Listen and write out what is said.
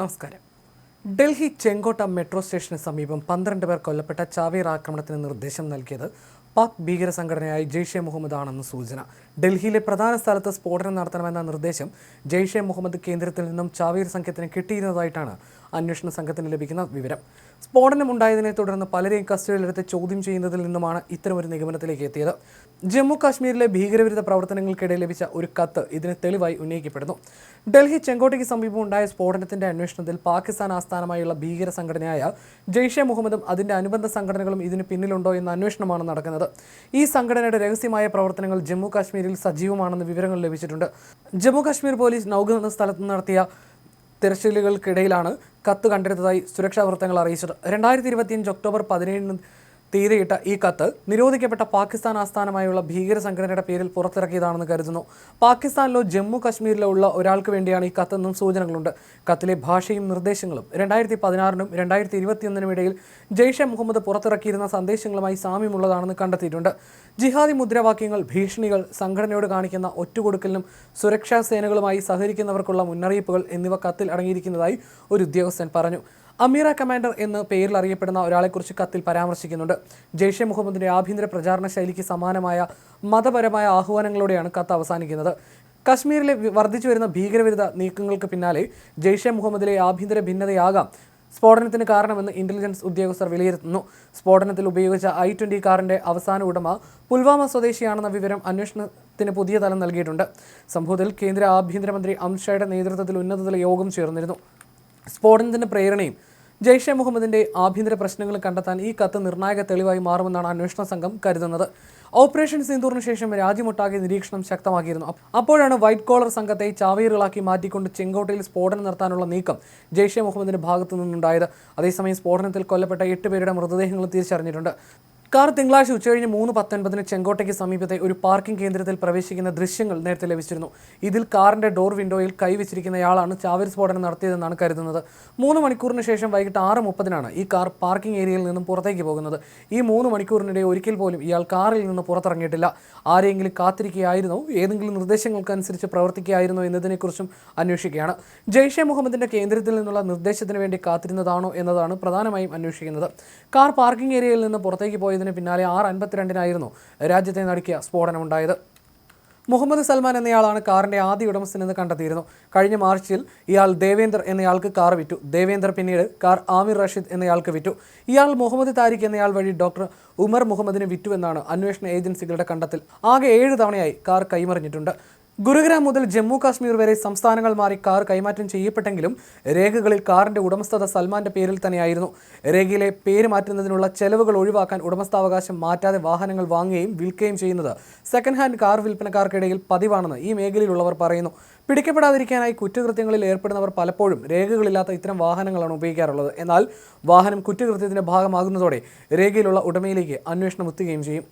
നമസ്കാരം. ഡൽഹി ചെങ്കോട്ട മെട്രോ സ്റ്റേഷന് സമീപം പന്ത്രണ്ട് പേർ കൊല്ലപ്പെട്ട ചാവേർ ആക്രമണത്തിന് നിർദ്ദേശം നൽകിയത് പാക് ഭീകര സംഘടനയായ ജെയ്ഷെ മുഹമ്മദ് ആണെന്ന് സൂചന. ഡൽഹിയിലെ പ്രധാന സ്ഥലത്ത് സ്ഫോടനം നടത്തണമെന്ന നിർദ്ദേശം ജെയ്ഷെ മുഹമ്മദ് കേന്ദ്രത്തിൽ നിന്നും ചാവീർ സംഘത്തിന് കിട്ടിയിരുന്നതായിട്ടാണ് അന്വേഷണ സംഘത്തിന് ലഭിക്കുന്ന വിവരം. സ്ഫോടനം ഉണ്ടായതിനെ തുടർന്ന് പലരെയും കസ്റ്റഡിയിലെടുത്ത് ചോദ്യം ചെയ്യുന്നതിൽ നിന്നുമാണ് ഇത്തരമൊരു നിഗമനത്തിലേക്ക് എത്തിയത്. ജമ്മു കാശ്മീരിലെ ഭീകരവിരുദ്ധ പ്രവർത്തനങ്ങൾക്കിടെ ലഭിച്ച ഒരു കത്ത് ഇതിന് തെളിവായി ഉന്നയിക്കപ്പെടുന്നു. ഡൽഹി ചെങ്കോട്ടയ്ക്ക് സമീപം ഉണ്ടായ സ്ഫോടനത്തിന്റെ അന്വേഷണത്തിൽ പാകിസ്ഥാൻ ആസ്ഥാനമായുള്ള ഭീകര സംഘടനയായ ജെയ്ഷെ മുഹമ്മദും അതിന്റെ അനുബന്ധ സംഘടനകളും ഇതിന് പിന്നിലുണ്ടോ എന്ന അന്വേഷണമാണ് നടക്കുന്നത്. ഈ സംഘടനയുടെ രഹസ്യമായ പ്രവർത്തനങ്ങൾ ജമ്മു കാശ്മീരിൽ സജീവമാണെന്ന് വിവരങ്ങൾ ലഭിച്ചിട്ടുണ്ട്. ജമ്മു കാശ്മീർ പോലീസ് നൗക എന്ന സ്ഥലത്ത് നടത്തിയ തിരച്ചിലുകൾക്കിടയിലാണ് കത്ത് കണ്ടെടുത്തതായി സുരക്ഷാ വൃത്തങ്ങൾ അറിയിച്ചത്. രണ്ടായിരത്തി ഇരുപത്തിയഞ്ച് ഒക്ടോബർ പതിനേഴിന് തീയതിയിട്ട ഈ കത്ത് നിരോധിക്കപ്പെട്ട പാകിസ്ഥാൻ ആസ്ഥാനമായുള്ള ഭീകര സംഘടനയുടെ പേരിൽ പുറത്തിറക്കിയതാണെന്ന് കരുതുന്നു. പാകിസ്ഥാനിലോ ജമ്മു കാശ്മീരിലോ ഉള്ള ഒരാൾക്ക് വേണ്ടിയാണ് ഈ കത്തെന്നും സൂചനകളുണ്ട്. കത്തിലെ ഭാഷയും നിർദ്ദേശങ്ങളും രണ്ടായിരത്തി പതിനാറിനും രണ്ടായിരത്തി ഇരുപത്തിയൊന്നിനും ഇടയിൽ ജെയ്ഷെ മുഹമ്മദ് പുറത്തിറക്കിയിരുന്ന സന്ദേശങ്ങളുമായി സാമ്യമുള്ളതാണെന്ന് കണ്ടെത്തിയിട്ടുണ്ട്. ജിഹാദി മുദ്രാവാക്യങ്ങൾ ഭീഷണികൾ സംഘടനയോട് കാണിക്കുന്ന ഒറ്റുകൊടുക്കലിനും സുരക്ഷാ സേനകളുമായി സഹകരിക്കുന്നവർക്കുള്ള മുന്നറിയിപ്പുകൾ എന്നിവ കത്തിൽ അടങ്ങിയിരിക്കുന്നതായി ഒരു ഉദ്യോഗസ്ഥൻ പറഞ്ഞു. അമീറ കമാൻഡർ എന്ന് പേരിൽ അറിയപ്പെടുന്ന ഒരാളെക്കുറിച്ച് കത്തിൽ പരാമർശിക്കുന്നുണ്ട്. ജെയ്ഷെ മുഹമ്മദിന്റെ ആഭ്യന്തര പ്രചാരണ ശൈലിക്ക് സമാനമായ മതപരമായ ആഹ്വാനങ്ങളോടെയാണ് കത്ത് അവസാനിക്കുന്നത്. കശ്മീരിലെ വർദ്ധിച്ചു വരുന്ന ഭീകരവിരുദ്ധ നീക്കങ്ങൾക്ക് പിന്നാലെ ജെയ്ഷെ മുഹമ്മദിലെ ആഭ്യന്തര ഭിന്നതയാകാം സ്ഫോടനത്തിന് കാരണമെന്ന് ഇന്റലിജൻസ് ഉദ്യോഗസ്ഥർ വിലയിരുത്തുന്നു. സ്ഫോടനത്തിൽ ഉപയോഗിച്ച ഐ ട്വന്റി കാറിന്റെ അവസാന ഉടമ പുൽവാമ സ്വദേശിയാണെന്ന വിവരം അന്വേഷണത്തിന് പുതിയ തലം നൽകിയിട്ടുണ്ട്. സംഭവത്തിൽ കേന്ദ്ര ആഭ്യന്തരമന്ത്രി അമിത്ഷായുടെ നേതൃത്വത്തിൽ ഉന്നതതല യോഗം ചേർന്നിരുന്നു. സ്ഫോടനത്തിന്റെ പ്രേരണയും ജെയ്ഷെ മുഹമ്മദിന്റെ ആഭ്യന്തര പ്രശ്നങ്ങൾ കണ്ടെത്താൻ ഈ കത്ത് നിർണായക തെളിവായി മാറുമെന്നാണ് അന്വേഷണ സംഘം കരുതുന്നത്. ഓപ്പറേഷൻ സിന്ദൂറിന് ശേഷം രാജ്യമൊട്ടാകെ നിരീക്ഷണം ശക്തമാക്കിയിരുന്നു അപ്പോഴാണ് വൈറ്റ് കോളർ സംഘത്തെ ചാവേറുകളാക്കി മാറ്റിക്കൊണ്ട് ചെങ്കോട്ടയിൽ സ്ഫോടനം നടത്താനുള്ള നീക്കം ജെയ്ഷെ മുഹമ്മദിന്റെ ഭാഗത്തു നിന്നുണ്ടായത് അതേസമയം സ്ഫോടനത്തിൽ കൊല്ലപ്പെട്ട എട്ട് പേരുടെ മൃതദേഹങ്ങൾ തിരിച്ചറിഞ്ഞിട്ടുണ്ട്. കാർ തിങ്കളാഴ്ച ഉച്ചകഴിഞ്ഞ് മൂന്ന് പത്തൊൻപതിന് ചെങ്കോട്ടയ്ക്ക് സമീപത്തെ ഒരു പാർക്കിംഗ് കേന്ദ്രത്തിൽ പ്രവേശിക്കുന്ന ദൃശ്യങ്ങൾ നേരത്തെ ലഭിച്ചിരുന്നു. ഇതിൽ കാറിന്റെ ഡോർ വിൻഡോയിൽ കൈവച്ചിരിക്കുന്നയാളാണ് ചാവേർ സ്ഫോടനം നടത്തിയതെന്നാണ് കരുതുന്നത്. മൂന്ന് മണിക്കൂറിന് ശേഷം വൈകിട്ട് ആറ് മുപ്പതിനാണ് ഈ കാർ പാർക്കിംഗ് ഏരിയയിൽ നിന്നും പുറത്തേക്ക് പോകുന്നത്. ഈ മൂന്ന് മണിക്കൂറിനിടെ ഒരിക്കൽ പോലും ഇയാൾ കാറിൽ നിന്ന് പുറത്തിറങ്ങിയിട്ടില്ല. ആരെങ്കിലും കാത്തിരിക്കുകയായിരുന്നോ? ഏതെങ്കിലും നിർദ്ദേശങ്ങൾക്കനുസരിച്ച് പ്രവർത്തിക്കുകയായിരുന്നോ എന്നതിനെക്കുറിച്ചും അന്വേഷിക്കുകയാണ്. ജെയ്ഷെ മുഹമ്മദിന്റെ കേന്ദ്രത്തിൽ നിന്നുള്ള നിർദ്ദേശത്തിന് വേണ്ടി കാത്തിരുന്നതാണോ എന്നതാണ് പ്രധാനമായും അന്വേഷിക്കുന്നത്. കാർ പാർക്കിംഗ് ഏരിയയിൽ നിന്ന് പുറത്തേക്ക് പോയതിന് പിന്നാലെ ആറ് അൻപത്തിരണ്ടിനായിരുന്നു രാജ്യത്തെ നടുക്കിയ സ്ഫോടനമുണ്ടായത്. മുഹമ്മദ് സൽമാൻ എന്നയാളാണ് കാറിന്റെ ആദ്യ ഉടമസ്ഥനെന്ന് കണ്ടെത്തിയിരുന്നു. കഴിഞ്ഞ മാർച്ചിൽ ഇയാൾ ദേവേന്ദർ എന്നയാൾക്ക് കാർ വിറ്റു. ദേവേന്ദർ പിന്നീട് കാർ ആമിർ റഷീദ് എന്നയാൾക്ക് വിറ്റു. ഇയാൾ മുഹമ്മദ് താരിഖ് എന്നയാൾ വഴി ഡോക്ടർ ഉമർ മുഹമ്മദിന് വിറ്റുവെന്നാണ് അന്വേഷണ ഏജൻസികളുടെ കണ്ടെത്തൽ. ആകെ ഏഴ് തവണയായി കാർ കൈമറിഞ്ഞിട്ടുണ്ട്. ഗുരുഗ്രാം മുതൽ ജമ്മു കാശ്മീർ വരെ സംസ്ഥാനങ്ങൾ മാറി കാർ കൈമാറ്റം ചെയ്യപ്പെട്ടെങ്കിലും രേഖകളിൽ കാറിന്റെ ഉടമസ്ഥത സൽമാന്റെ പേരിൽ തന്നെയായിരുന്നു. രേഖയിലെ പേര് മാറ്റുന്നതിനുള്ള ചെലവുകൾ ഒഴിവാക്കാൻ ഉടമസ്ഥാവകാശം മാറ്റാതെ വാഹനങ്ങൾ വാങ്ങുകയും വിൽക്കുകയും ചെയ്യുന്നത് സെക്കൻഡ് ഹാൻഡ് കാർ വിൽപ്പനക്കാർക്കിടയിൽ പതിവാണെന്ന് ഈ മേഖലയിലുള്ളവർ പറയുന്നു. പിടിക്കപ്പെടാതിരിക്കാനായി കുറ്റകൃത്യങ്ങളിൽ ഏർപ്പെടുന്നവർ പലപ്പോഴും രേഖകളില്ലാത്ത ഇത്തരം വാഹനങ്ങളാണ് ഉപയോഗിക്കാറുള്ളത്. എന്നാൽ വാഹനം കുറ്റകൃത്യത്തിന്റെ ഭാഗമാകുന്നതോടെ രേഖയിലുള്ള ഉടമയിലേക്ക് അന്വേഷണം എത്തുകയും ചെയ്യും.